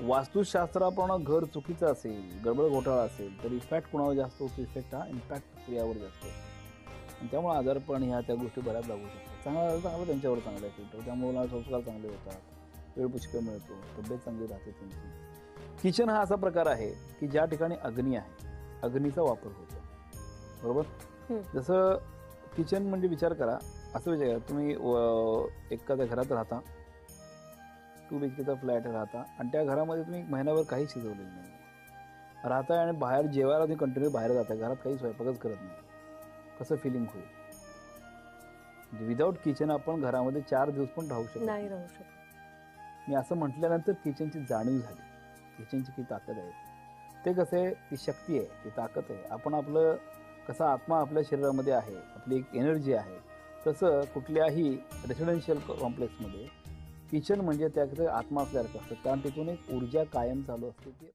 वास्तुशास्त्राप्रमाणे घर चुकीचं असेल गडबड घोटाळा असेल तर इफेक्ट कुणावर जास्त होतो? इफेक्ट हा इम्पॅक्ट स्त्रियावर जास्त होतो. आणि त्यामुळे आजारपण ह्या त्या गोष्टी बऱ्याच लागू शकतात. चांगला चांगलं त्यांच्यावर चांगला इफेक्ट होतो त्यामुळे मुलांना संस्कार चांगले होतात. वेळ पुष्कळ मिळतो. तब्येत चांगली राहते त्यांची. किचन हा असा प्रकार आहे की ज्या ठिकाणी अग्नी आहे अग्नीचा वापर होतो. बरोबर. जसं किचन म्हणजे विचार करा. असं विचार करा. तुम्ही एखाद्या घरात राहता. टू बी एच फ्लॅट राहता. आणि त्या घरामध्ये तुम्ही महिनाभर काही शिजवलेलं नाही. राहताय आणि बाहेर जेवायला तुम्ही कंटिन्यू बाहेर जाताय. घरात काही स्वयंपाकच करत नाही. कसं फिलिंग होईल? म्हणजे विदाऊट किचन आपण घरामध्ये चार दिवस पण राहू शकतो नाही राहू शकत. मी असं म्हटल्यानंतर किचनची जाणीव झाली. किचनची किती ताकद आहे. ते कसं आहे? ती शक्ती आहे. ती ताकद आहे. आपण आपलं कसा आत्मा आपल्या शरीरामध्ये आहे. आपली एक एनर्जी आहे. तसं कुठल्याही रेसिडेन्शियल कॉम्प्लेक्समध्ये किचन म्हणजे त्याचं आत्मा असतं कारण तिथून एक ऊर्जा कायम चालू असते ती